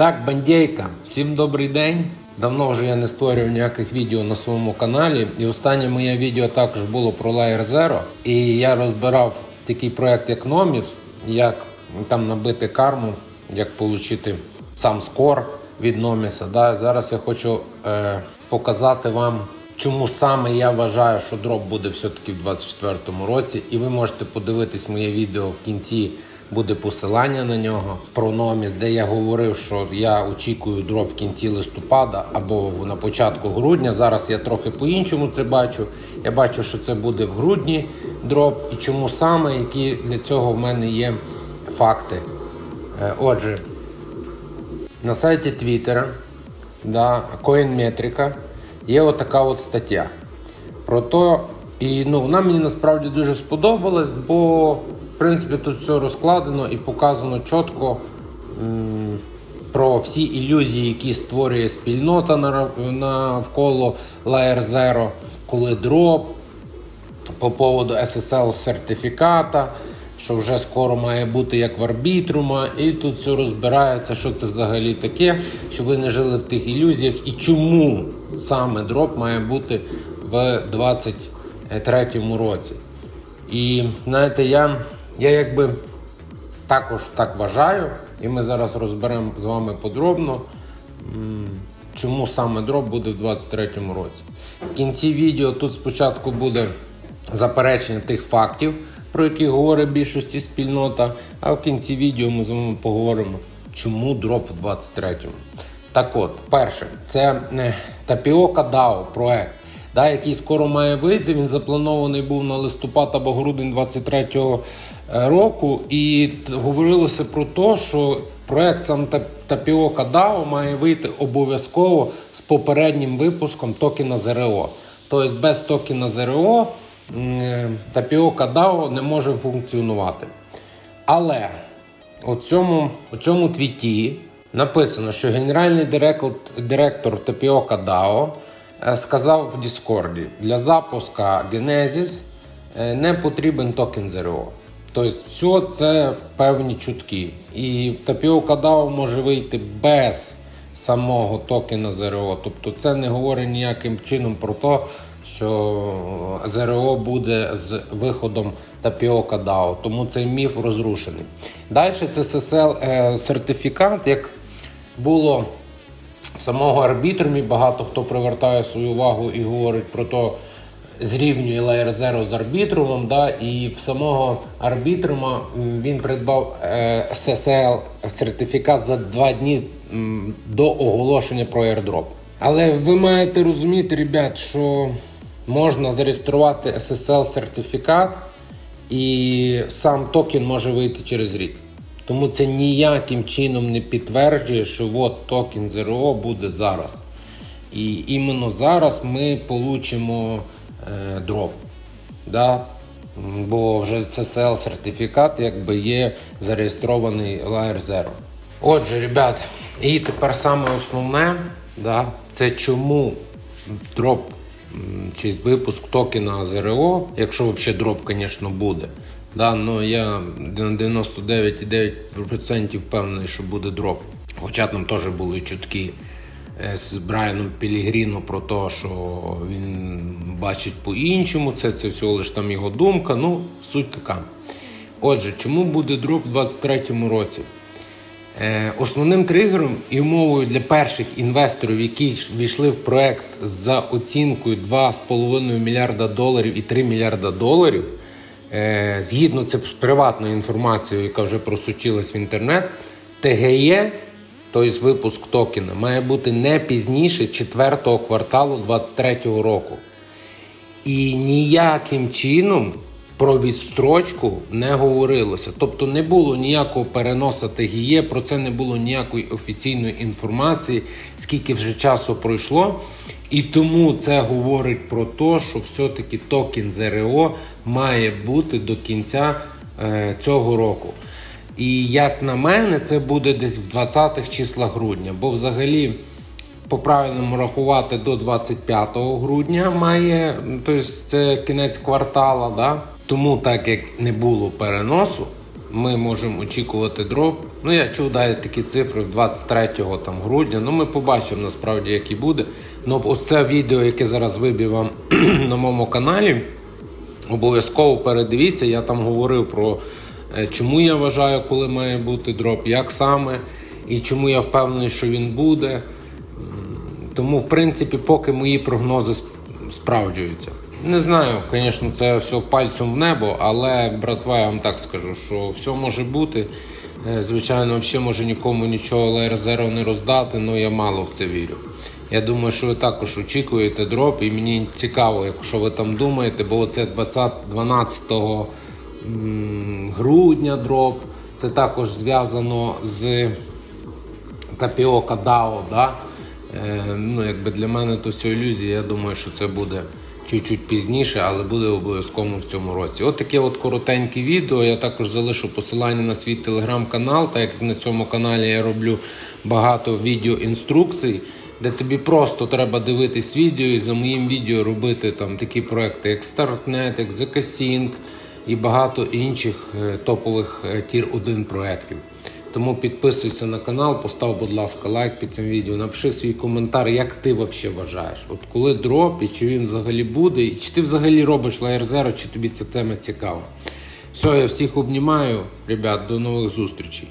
Так, бандейка, всім добрий день. Давно вже я не створював ніяких відео на своєму каналі. І останнє моє відео також було про Layer Zero. І я розбирав такий проект, як Номіс, як там набити карму, як отримати сам скор від Номіса. Да? Зараз я хочу е, показати вам, чому саме я вважаю, що дроп буде все-таки в 2024 році. І ви можете подивитись моє відео в кінці буде посилання на нього про номіс, де я говорив, що я очікую дроп в кінці листопада або на початку грудня. Зараз я трохи по-іншому це бачу. Я бачу, що це буде в грудні дроп. І чому саме, які для цього в мене є факти. Е, Отже, на сайті Твіттера, да, CoinMetrica є отака от стаття. Про то, і ну, вона мені насправді дуже сподобалась, бо принципі тут все розкладено і показано чітко про всі ілюзії, які створює спільнота навколо Layer Zero, коли дроп, по поводу SSL сертифіката, що вже скоро має бути як в арбітрума, і тут все розбирається, що це взагалі таке, щоб ви не жили в тих ілюзіях і чому саме дроп має бути в 2023 році. І знаєте, я, я якби також так вважаю, і ми зараз розберемо з вами подробно. Чому саме дроп буде в 2023 році? В кінці відео тут спочатку буде заперечення тих фактів, про які говорить більшості спільнота. А в кінці відео ми з вами поговоримо, чому дроп в 2023. Так от, перше, це е, Tapioca DAO проект, да, який скоро має вийти. Він запланований був на листопад або грудень 23-го е, року. І говорилося про те, що проект сам Та- Tapioca DAO має вийти обов'язково з попереднім випуском токена ЗРО. Тобто без токена ЗРО м, Tapioca DAO не може функціонувати. Але у цьому, у цьому твіті написано, що генеральний директор, директор Tapioca DAO е, сказав в Діскорді, для запуска Genesis е, не потрібен токен ZRO. Тобто, все це певні чутки. І Tapioca DAO може вийти без самого токена ZRO. Тобто це не говорить ніяким чином про те, що ЗРО буде з виходом Tapioca DAO, тому цей міф розрушений. Далі це SSL е, сертифікат, як було самого арбітрумі, багато хто привертає свою увагу і говорить про те, зрівнює Layer Zero з арбітрумом, да, і в самого арбітрума він придбав е, SSL сертифікат за два дні до оголошення про airdrop. Але ви маєте розуміти, ребят, що можна зареєструвати SSL сертифікат і сам токен може вийти через рік. Тому це ніяким чином не підтверджує, що от токен ZRO буде зараз. І іменно зараз ми получимо е, дроп. Да? Бо вже CSL сертифікат якби є зареєстрований Layer Zero. Отже, ребят, і тепер саме основне, да, це чому дроп чи випуск токена ЗРО, якщо взагалі дроп, звісно, буде. Да, ну я на 99,9% впевнений, що буде дроп. Хоча там теж були чутки е, з Брайаном Пілігріно про те, що він бачить по-іншому, це, це всього лише там його думка. Ну, суть така. Отже, чому буде дроп у 2023 році? Е, Основним тригером і умовою для перших інвесторів, які війшли в проект за оцінкою 2,5 мільярда доларів і 3 мільярда доларів, згідно це з приватною інформацією, яка вже просочилась в інтернет, ТГЄ, тобто випуск токена, має бути не пізніше 4 кварталу 2023 року. І ніяким чином про відстрочку не говорилося. Тобто не було ніякого переносу ТГЄ, про це не було ніякої офіційної інформації, скільки вже часу пройшло. І тому це говорить про те, що все-таки токен ЗРО має бути до кінця е, цього року. І як на мене, це буде десь в 20-х числах грудня, бо взагалі по правильному рахувати до 25 грудня має, тобто це кінець квартала. Да? Тому так як не було переносу, ми можемо очікувати дроп. Ну, я чув навіть такі цифри 23 там, грудня. Ну, ми побачимо насправді, як і буде. Ну, ось це відео, яке зараз вибив вам на моєму каналі, обов'язково передивіться. Я там говорив про е, чому я вважаю, коли має бути дроп, як саме, і чому я впевнений, що він буде. Тому, в принципі, поки мої прогнози справджуються. Не знаю, звісно, це все пальцем в небо, але, братва, я вам так скажу, що все може бути. Е, Звичайно, взагалі може нікому нічого ЛР-0 не роздати, але я мало в це вірю. Я думаю, що ви також очікуєте дроп, і мені цікаво, якщо ви там думаєте, бо це 20, 12 грудня дроп, це також зв'язано з Тапіока Дао, да? Е, ну, якби для мене то все ілюзія. Я думаю, що це буде чуть-чуть пізніше, але буде обов'язково в цьому році. От таке от коротеньке відео. Я також залишу посилання на свій телеграм-канал, так як на цьому каналі я роблю багато відеоінструкцій, де тобі просто треба дивитись відео і за моїм відео робити там такі проекти, як StartNet, як ZK-Sync і багато інших е, топових е, тір 1 проєктів. Тому підписуйся на канал, постав, будь ласка, лайк під цим відео, напиши свій коментар, як ти взагалі вважаєш. От коли дроп і чи він взагалі буде, і чи ти взагалі робиш Layer чи тобі ця тема цікава. Все, я всіх обнімаю, ребят, до нових зустрічей.